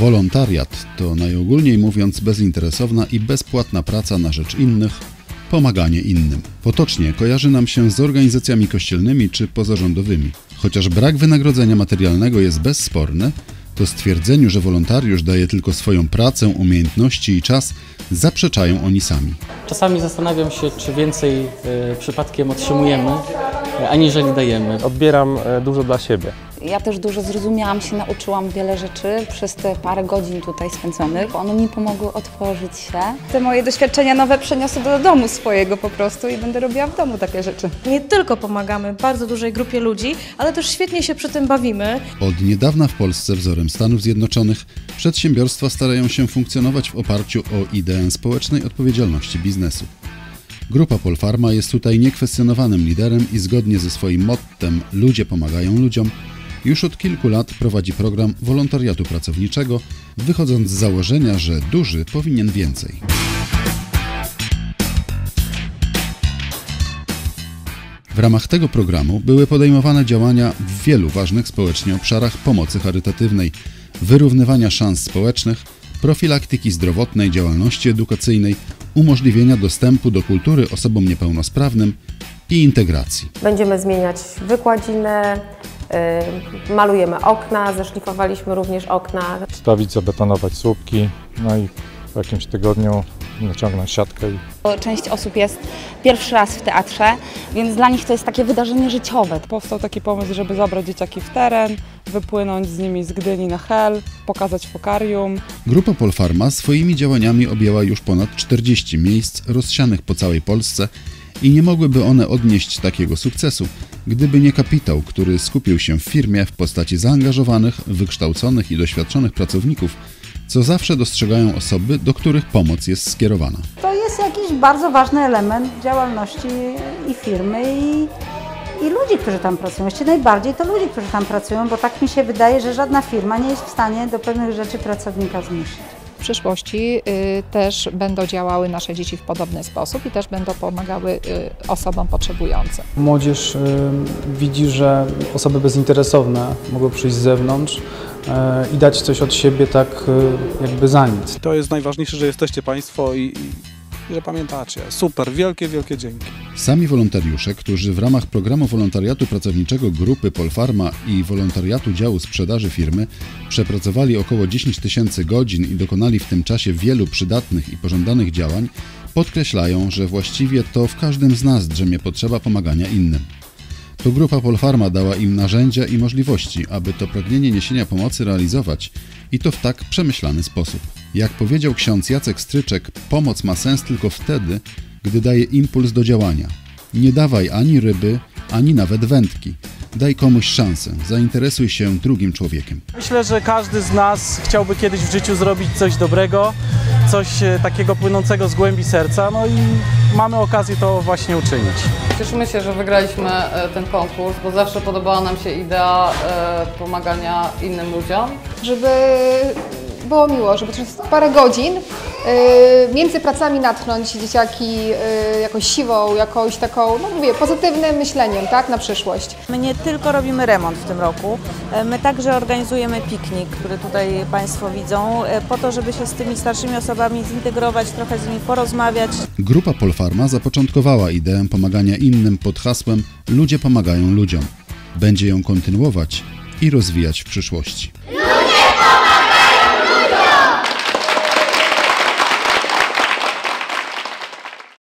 Wolontariat to najogólniej mówiąc bezinteresowna i bezpłatna praca na rzecz innych, pomaganie innym. Potocznie kojarzy nam się z organizacjami kościelnymi czy pozarządowymi. Chociaż brak wynagrodzenia materialnego jest bezsporny, to stwierdzeniu, że wolontariusz daje tylko swoją pracę, umiejętności i czas, zaprzeczają oni sami. Czasami zastanawiam się, czy więcej e, przypadkiem otrzymujemy, e, aniżeli dajemy. Odbieram e, dużo dla siebie. Ja też dużo zrozumiałam się, nauczyłam wiele rzeczy przez te parę godzin tutaj spędzonych. One mi pomogły otworzyć się. Te moje doświadczenia nowe przeniosę do domu swojego po prostu i będę robiła w domu takie rzeczy. Nie tylko pomagamy bardzo dużej grupie ludzi, ale też świetnie się przy tym bawimy. Od niedawna w Polsce wzorem Stanów Zjednoczonych przedsiębiorstwa starają się funkcjonować w oparciu o ideę społecznej odpowiedzialności biznesu. Grupa Polfarma jest tutaj niekwestionowanym liderem i zgodnie ze swoim mottem Ludzie pomagają ludziom już od kilku lat prowadzi program wolontariatu pracowniczego, wychodząc z założenia, że duży powinien więcej. W ramach tego programu były podejmowane działania w wielu ważnych społecznie obszarach pomocy charytatywnej, wyrównywania szans społecznych, profilaktyki zdrowotnej, działalności edukacyjnej, umożliwienia dostępu do kultury osobom niepełnosprawnym i integracji. Będziemy zmieniać wykładzinę, y, malujemy okna, zeszlifowaliśmy również okna. Stawić, zabetonować słupki, no i w jakimś tygodniu naciągnąć siatkę i Część osób jest pierwszy raz w teatrze, więc dla nich to jest takie wydarzenie życiowe. Powstał taki pomysł, żeby zabrać dzieciaki w teren, wypłynąć z nimi z Gdyni na Hel, pokazać fokarium. Grupa Polfarma swoimi działaniami objęła już ponad 40 miejsc rozsianych po całej Polsce i nie mogłyby one odnieść takiego sukcesu, gdyby nie kapitał, który skupił się w firmie w postaci zaangażowanych, wykształconych i doświadczonych pracowników, co zawsze dostrzegają osoby, do których pomoc jest skierowana. To jest jakiś bardzo ważny element działalności i firmy i, i ludzi, którzy tam pracują. Właściwie najbardziej to ludzi, którzy tam pracują, bo tak mi się wydaje, że żadna firma nie jest w stanie do pewnych rzeczy pracownika zmusić. W przyszłości y, też będą działały nasze dzieci w podobny sposób i też będą pomagały y, osobom potrzebującym. Młodzież y, widzi, że osoby bezinteresowne mogą przyjść z zewnątrz i dać coś od siebie tak jakby za nic. To jest najważniejsze, że jesteście Państwo i, że pamiętacie. Super, wielkie, wielkie dzięki. Sami wolontariusze, którzy w ramach programu wolontariatu pracowniczego grupy Polfarma i wolontariatu działu sprzedaży firmy przepracowali około 10 tysięcy godzin i dokonali w tym czasie wielu przydatnych i pożądanych działań, podkreślają, że właściwie to w każdym z nas drzemie potrzeba pomagania innym. To grupa Polfarma dała im narzędzia i możliwości, aby to pragnienie niesienia pomocy realizować i to w tak przemyślany sposób. Jak powiedział ksiądz Jacek Stryczek, pomoc ma sens tylko wtedy, gdy daje impuls do działania. Nie dawaj ani ryby, ani nawet wędki. Daj komuś szansę, zainteresuj się drugim człowiekiem. Myślę, że każdy z nas chciałby kiedyś w życiu zrobić coś dobrego, coś e, takiego płynącego z głębi serca, no i mamy okazję to właśnie uczynić. Cieszymy się, że wygraliśmy e, ten konkurs, bo zawsze podobała nam się idea e, pomagania innym ludziom. Żeby było miło, żeby przez parę godzin y, między pracami natchnąć dzieciaki y, jakąś siłą, jakąś taką, no mówię, pozytywnym myśleniem, tak, na przyszłość. My nie tylko robimy remont w tym roku, e, my także organizujemy piknik, który tutaj Państwo widzą, e, po to, żeby się z tymi starszymi osobami zintegrować, trochę z nimi porozmawiać. Grupa Polfarma zapoczątkowała ideę pomagania innym pod hasłem Ludzie pomagają ludziom. Będzie ją kontynuować i rozwijać w przyszłości.